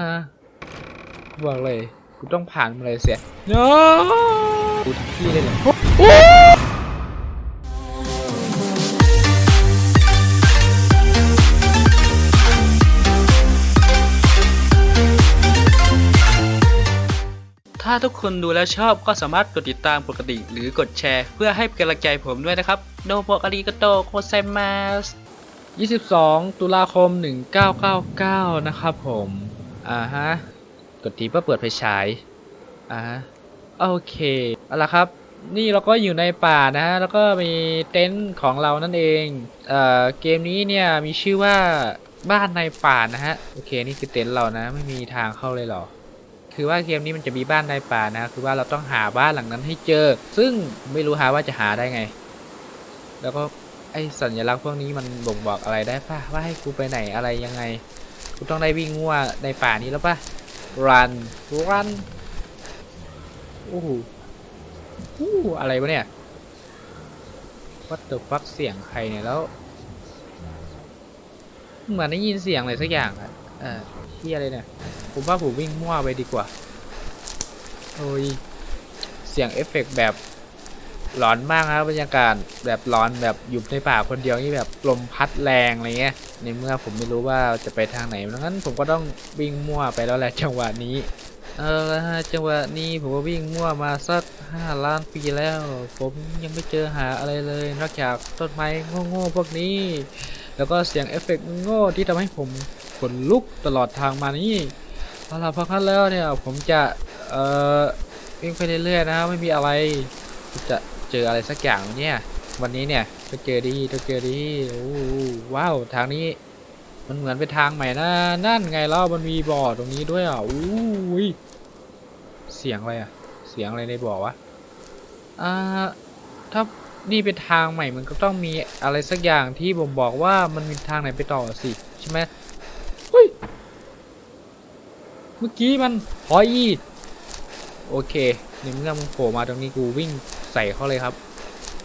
ฮะบอกเลย กูต้องผ่านมาเลยเสียโนกูทุกที่เลยเหรอถ้าทุกคนดูแล้วชอบก็สามารถกดติดตามปกติหรือกดแชร์ เพื่อให้เป็นกำลังใจผมด้วยนะครับ โนโปอาริกโตโคเซมาส22 ตุลาคม 1999 นะครับผม อ่าฮะ กดทีเพื่อเปิดไฟฉาย อ่าฮะ โอเค เอาละครับ นี่เราก็อยู่ในป่านะฮะ แล้วก็มีเต็นท์ของเรานั่นเอง เอ่อ เกมนี้เนี่ยมีชื่อว่าบ้านในป่านะฮะ โอเค นี่คือเต็นท์เรานะ ไม่มีทางเข้าเลยเหรอ คือว่าเกมนี้มันจะมีบ้านในป่านะ คือว่าเราต้องหาบ้านหลังนั้นให้เจอ ซึ่งไม่รู้หาว่าจะหาได้ไง แล้วก็ไอสัญลักษณ์พวกนี้มันบ่งบอกอะไรได้ป่ะว่าให้กูไปไหนอะไรยังไง กูต้องได้วิ่งมั่วในป่านี้แล้วป่ะ run run โอ้โหอู้อะไรวะเนี่ย what the fuck เสียงใครเนี่ยแล้วเหมือนได้ยินเสียงอะไรสักอย่างอะเออเฮียอะไรเนี่ยผมว่าผมวิ่งมั่วไปดีกว่าโอ้ยเสียงเอฟเฟกต์แบบ หลอนมากครับบรรยากาศแบบร้อนแบบอยู่ในป่าคนเดียวนี่แบบลมพัดแรงอะไรเงี้ยในเมื่อผมไม่รู้ว่าจะไปทางไหนดังนั้นผมก็ต้องวิ่งมั่วไปแล้วแหละจังหวะนี้ เออจังหวะนี้ผมก็วิ่งมั่วมาสักห้าล้านปีแล้ว ผมยังไม่เจอหาอะไรเลยนอกจากต้นไม้โง่ๆพวกนี้ แล้วก็เสียงเอฟเฟกต์โง่ที่ทำให้ผมขนลุกตลอดทางมานี่เอาล่ะเพราะงั้นแล้วเนี่ยผมจะเอ่อวิ่งไปเรื่อยๆนะไม่มีอะไรจะ เจออะไรสักอย่างเนี่ย วันนี้เนี่ยจะเจอดีจะเจอดีโอ้ว้าวทางนี้ มันเหมือนเป็นทางใหม่นะนั่นไงเล่ามันมีบ่อตรงนี้ด้วยอะอู้ยเสียงอะไรอะ เสียงอะไรในบ่อวะอ่าถ้านี่เป็นทางใหม่มันก็ต้องมีอะไรสักอย่างที่ผมบอกว่ามันมีทางไหนไปต่อสิใช่ไหมเฮ้ยเมื่อกี้มันหอยอีโอเคในเมื่อมึงโผล่มาตรงนี้กูวิ่ง ใส่เขาเลยครับ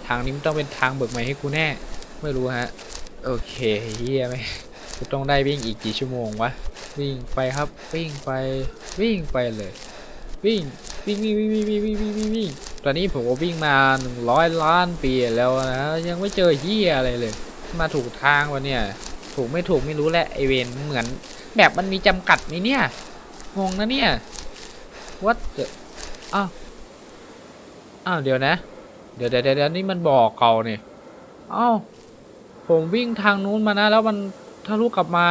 ทางนี้มันต้องเป็นทางเบิกใหม่ให้กูแน่ ไม่รู้ฮะ โอเคเฮียไหมกูต้องได้วิ่งอีกกี่ชั่วโมงวะ วิ่งไปครับวิ่งไปวิ่งไปเลย วิ่งวิ่งวิ่งวิ่งวิ่งวิ่งวิ่งวิ่งวิ่งวิ่งตอนนี้ผมก็วิ่งมาหนึ่งร้อยล้านปีแล้วนะยังไม่เจอเฮียอะไรเลย มาถูกทางวะเนี่ย ถูกไม่ถูกไม่รู้แหละไอเวนเหมือนแบบมันมีจำกัดไหมเนี่ยงงนะเนี่ย what the อ้า อ้าวเดี๋ยวนะ เดี๋ยวเดี๋ยวเดี๋ยวนี่มันบ่อเก่าเนี่ยเอ้าผมวิ่งทางนู้นมานะ แล้วมันทะลุกลับมา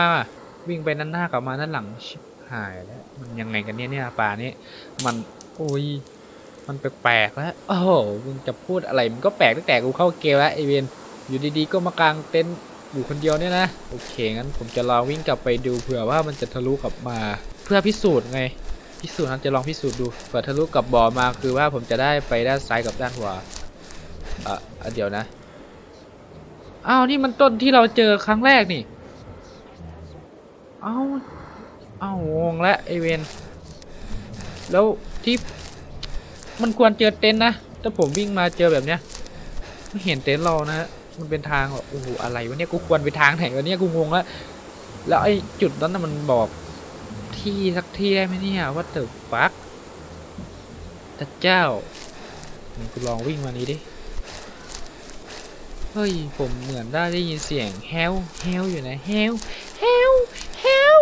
วิ่งไปนั่นหน้ากลับมานั่นหลังชิบหายแล้ว มันยังไงกันเนี่ยเนี่ยป่านี้ มันโอ้ยมันแปลกๆแล้วโอ้โหมึงจะพูดอะไรมันก็แปลกตั้งแต่กูเข้าเกมแล้วไอเวนอยู่ดีๆก็มากางเต็นท์อยู่คนเดียวเนี่ยนะ โอเคงั้นผมจะลองวิ่งกลับไปดูเผื่อว่ามันจะทะลุกลับมา เพื่อพิสูจน์ไง พิสูจน์นจะลองพิสูจน์ดูเผื่อทะลุกับบ่อมาคือว่าผมจะได้ไปด้านซ้ายกับด้านขวาอะอะเดี๋ยวนะอ้าวนี่มันต้นที่เราเจอครั้งแรกนี่อ้าวอ้าวงงแล้วไอเวนแล้วที่มันควรเจอเต็นนะถ้าผมวิ่งมาเจอแบบเนี้ยไม่เห็นเต็นเรานะฮะมันเป็นทางแบบโอ้โหอะไรวะเนี่ยกูควรไปทางไหนวะเนี่ยกูงงแล้วแล้วไอจุดนั้นน่ะมันบอกที่สัก ที่ได้ไหมเนี่ยว่าเติบฟักพระเจ้ากูลองวิ่งมานี้ดิ เฮ้ย ผมเหมือนได้ได้ยินเสียงแฮวแฮวอยู่นะแฮวแฮวแฮว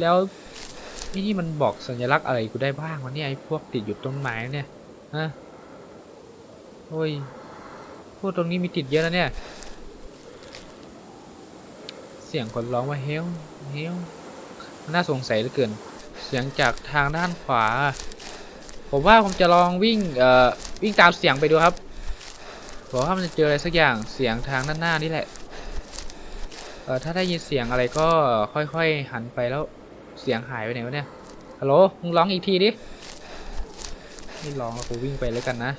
แล้วไอ้นี่มันบอกสัญลักษณ์อะไรกูได้บ้างวะเนี่ยไอ้พวกติดอยู่ต้นไม้เนี่ยฮะเฮ้ยพวกตรงนี้มีติดเยอะนะเนี่ย เสียงคนร้องว่าเฮลเฮล น่าสงสัยเหลือเกิน เสียงจากทางด้านขวา ผมว่าผมจะลองวิ่งเอ่อวิ่งตามเสียงไปดูครับบอกว่ามันจะเจออะไรสักอย่างเสียงทางด้านหน้านี่แหละเอ่อถ้าได้ยินเสียงอะไรก็ค่อยๆหันไปแล้วเสียงหายไปไหนวะเนี่ยฮัลโหลมึงร้องอีกทีดิไม่ร้องแล้วกูวิ่งไปแล้วกันนะ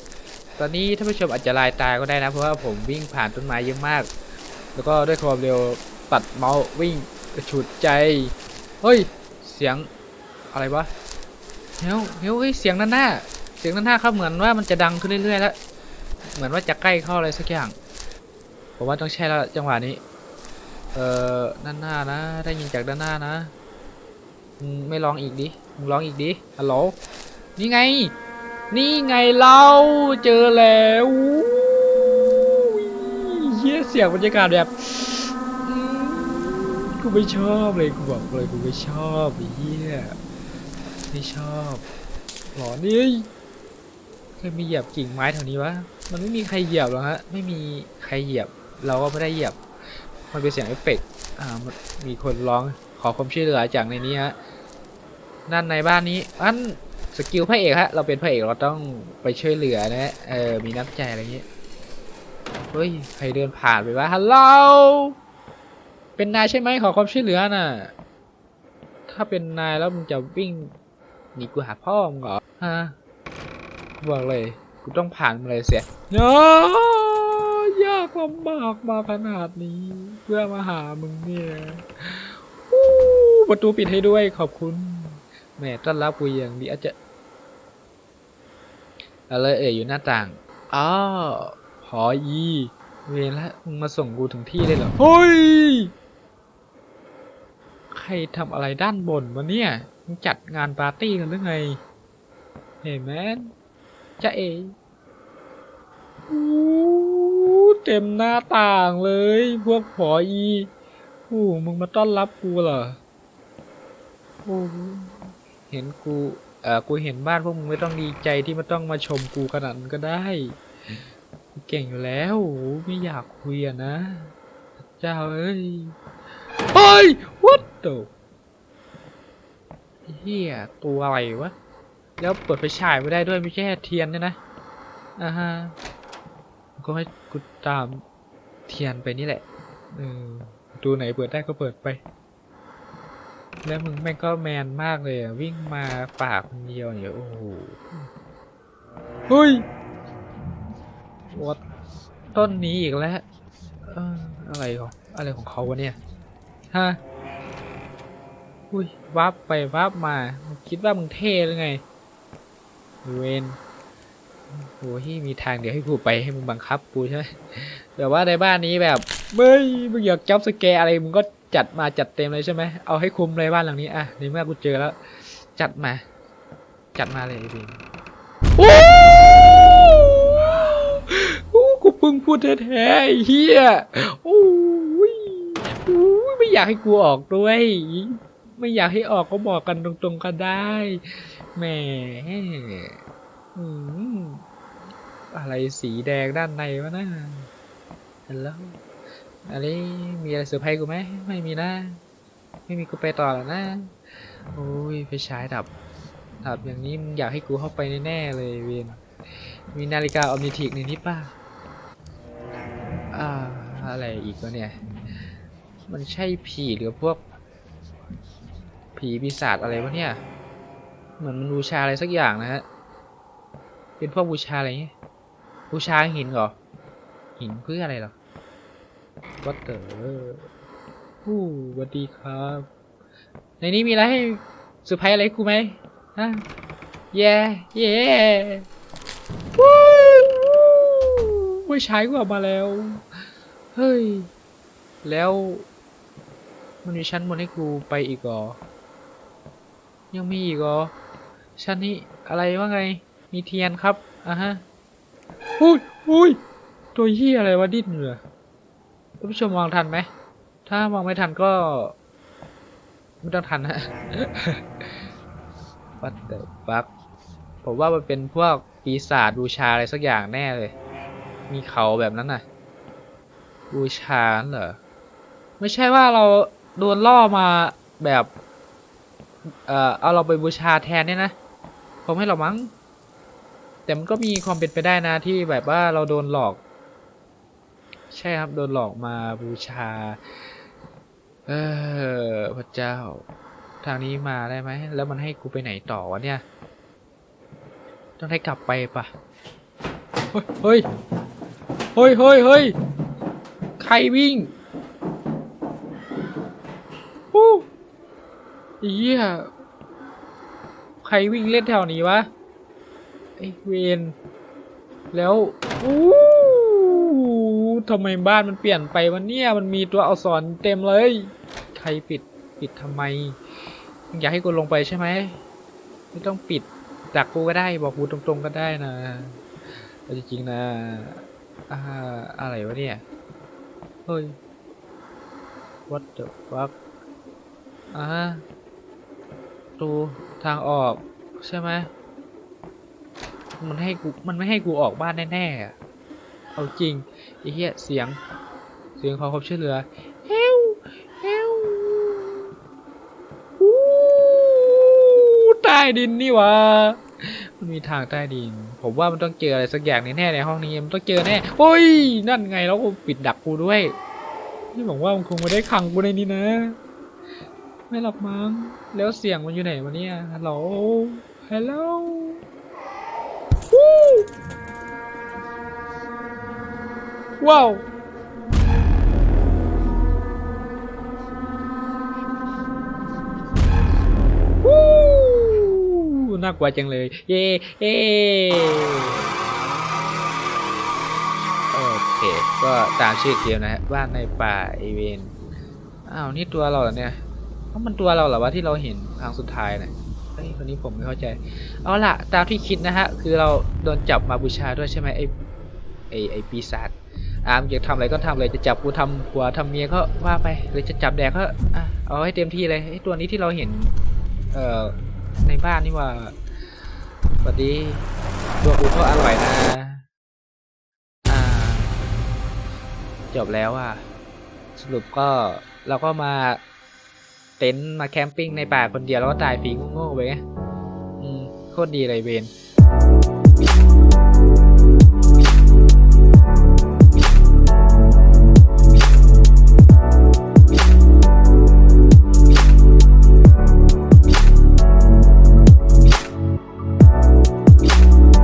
ตอนนี้ท่านผู้ชมอาจจะลายตายก็ได้นะ เพราะว่าผมวิ่งผ่านต้นไม้เยอะมาก แล้วก็ด้วยความเร็วตัดเมาส์วิ่งกระฉุดใจ เฮ้ย เสียงอะไรวะเฮ้ยเฮ้ยเฮ้ยเสียงด้านหน้า เสียงด้านหน้าครับเหมือนว่ามันจะดังขึ้นเรื่อยๆแล้ว เหมือนว่าจะใกล้เข้าอะไรสักอย่าง ผมว่าต้องใช่แล้วจังหวะนี้ เอ่อ ด้านหน้านะ ได้ยินจากด้านหน้านะมไม่ร้องอีกดิมึงร้องอีกดิ ฮัลโหล นี่ไง นี่ไงเราเจอแล้วอุ้ยเฮียเสียงบรรยากาศแบบ กูไม่ชอบเลยกูบอกเลยกูไม่ชอบไอ้เฮียไม่ชอบหรอนี่เคยมีเหยียบกิ่งไม้แถวนี้วะมันไม่มีใครเหยียบหรอกฮะไม่มีใครเหยียบ เราก็ไม่ได้เหยียบ มันเป็นเสียงเอฟเฟกต์อ่ามีคนร้องขอความช่วยเหลือจากในนี้ฮะนั่นในบ้านนี้อันสกิลพระเอกฮะ เราเป็นพระเอกเราต้องไปช่วยเหลือนะฮะเออมีน้ำใจอะไรเงี้ยเฮ้ยใครเดินผ่านไปวะฮัลโหล เป็นนายใช่ไหมขอความช่วยเหลือน่ะ ถ้าเป็นนายแล้วมึงจะวิ่งหนีกูหาพ่อมึงเหรอฮะบอกเลยกูต้องผ่านมาเลยเสียเนาะยากลำบากมาขนาดนี้ เพื่อมาหามึงเนี่ยประตูปิดให้ด้วยขอบคุณแม่ต้อนรับกูอย่างดีอาจจะอะไรเอ่ยอยู่หน้าต่างอ้าวพออี เวรละมึงมาส่งกูถึงที่เลยเหรอเฮ้ย ใครทำอะไรด้านบนวะเนี่ยมึงจัดงานปาร์ตี้กันหรือไง เห็นไหมจะเอเต็มหน้าต่างเลย พวกผออีโอ้มึงมาต้อนรับกูเหรอโอ้เห็นกู เออกูเห็นบ้านพวกมึงไม่ต้องดีใจที่มาต้องมาชมกูขนาดนั้นก็ได้ กูเก่งอยู่แล้วโอ้ไม่อยากคุยอะนะ เจ้าเอ้ย เฮ้ย what the เฮียตัวอะไรวะ แล้วเปิดไฟฉายไม่ได้ด้วยไม่ใช่เทียนเนี่ยนะ อ่าฮะ ก็ให้กูตามเทียนไปนี่แหละ เออ ดูไหนเปิดได้ก็เปิดไป แล้วมึงแม่งก็แมนมากเลยอะวิ่งมาป่าคนเดียวเนี่ยโอ้โห เฮ้ยวัดต้นนี้อีกแล้ว เอออะไรของอะไรของเขาวะเนี่ย ฮะอุ้ยวับไปวับมาคิดว่ามึงเท่หรือไงเวนโอ้ยมีทางเดี๋ยวให้กูไปให้มึงบังคับกูใช่ไหมแต่ว่าในบ้านนี้แบบเฮ้ยมึงอยากจับสแกอะไรมึงก็จัดมาจัดเต็มเลยใช่ไหมเอาให้คุ้มเลยบ้านหลังนี้อะในเมื่อกูเจอแล้ว จัดมา จัดมาเลยพี่โอ้โอ้กูเพิ่งพูดแท้ๆเฮียโอ้ อยไม่อยากให้กูออกด้วย ไม่อยากให้ออกก็บอกกันตรงๆก็ได้แหมอืมอะไรสีแดงด้านในวะนะฮัลโหลอะไรมีอะไรเซอร์ไพรส์กูไหมไม่มีนะ ไม่มีกูไปต่อแล้วนะโอ้ยไฟฉายดับดับอย่างนี้มึงอยากให้กูเข้าไปแน่ๆเลยเวนมีนาฬิกาออมนิทิกในนี้ป่ะอ่าอะไรอีกวะเนี่ย มันใช่ผีหรือพวก ผีปีศาจอะไรวะเนี่ย เหมือนมันบูชาอะไรสักอย่างนะฮะ เป็นพวกบูชาอะไรเงี้ยบูชาหินเหรอ หินเพื่ออะไรหรอวัดเตอร์ผู้สวัสดีครับ ในนี้มีอะไรให้เซอร์ไพรส์อะไรกูไหมฮะเย่เย่วู้ไม่ใช้กูออกมาแล้ว เฮ้ย แล้ว มันมีชั้นบนให้กูไปอีกเหรอ ยังมีอีกเหรอ ชั้นนี้อะไรว่าไง มีเทียนครับ อะฮะอุ้ยอุ้ยตัวเหี้ยอะไรวะดิ้นเหรอท่านผู้ชมมองทันไหม ถ้ามองไม่ทันก็ ไม่ต้องทันฮะวัดเด e f ฟักผมว่ามันเป็นพวกปีศาจบูชาอะไรสักอย่างแน่เลย มีเขาแบบนั้นน่ะ บูชาเหรอ ไม่ใช่ว่าเรา โดนล่อมาแบบ เอ่อเอาเราไปบูชาแทนเนี่ยนะคงให้เรามั้ง แต่มันก็มีความเป็นไปได้นะที่แบบว่าเราโดนหลอก ใช่ครับโดนหลอกมาบูชา เออพระเจ้า ทางนี้มาได้ไหม แล้วมันให้กูไปไหนต่อวะเนี่ย ต้องให้กลับไปปะเฮ้ย เฮ้ย เฮ้ยเฮ้ยใครวิ่ง ฮู้เหี้ยใครวิ่งเล่นแถวนี้วะไอเวนแล้วอู้ทำไมบ้านมันเปลี่ยนไปวะเนี่ยมันมีตัวอักษรเต็มเลย ใครปิดปิดทำไมอยากให้กูลงไปใช่ไหมไม่ต้องปิดดักกูก็ได้บอกกูตรงๆก็ได้นะแต่จริงๆนะอ่าอะไรวะเนี่ยเฮ้ย what the fuck อ่าตูทางออกใช่ไหมมันให้กูมันไม่ให้กูออกบ้านแน่ๆอะเอาจริงไอ้เหี้ยเสียง เสียงขอความช่วยเหลือเฮลเฮลอู้ใต้ดินนี่วะมันมีทางใต้ดิน ผมว่ามันต้องเจออะไรสักอย่างแน่ๆในห้องนี้มันต้องเจอแน่โอ้ยนั่นไงแล้วกูปิดดักกูด้วยนี่บอกว่ามันคงไม่ได้ขังกูในนี้นะ ไม่หรอกมั้ง แล้วเสียงมันอยู่ไหนวะเนี่ยฮัลโหลฮัลโหลว้าววู้น่ากลัวจังเลย เย้เย้โอเค ก็ตามชื่อเกมนะฮะบ้านในป่าเอเวน อ้าว นี่ตัวเราเหรอเนี่ย เพราะมันตัวเราเหรอวะที่เราเห็นครั้งสุดท้ายเนี่ยเฮ้ยคนนี้ผมไม่เข้าใจ เอาล่ะ ตามที่คิดนะฮะ คือเราโดนจับมาบูชาด้วยใช่ไหมไอ้ไอไอปีศาจอามอยากทำอะไรก็ทำเลยจะจับกูทำผัวทำเมียก็ว่าไปหรือจะจับแดกก็อะเอาให้เต็มที่เลยไอ้ตัวนี้ที่เราเห็น เอ่อในบ้านนี่ว่าสวัสดีตัวกูก็อร่อยนะอ่าจบแล้วอะสรุปก็เราก็มา เต็นท์มาแคมปิ้งในป่าคนเดียวแล้วก็ตายฟรีโง่ๆไปไงอืมโคตรดีเลยเวน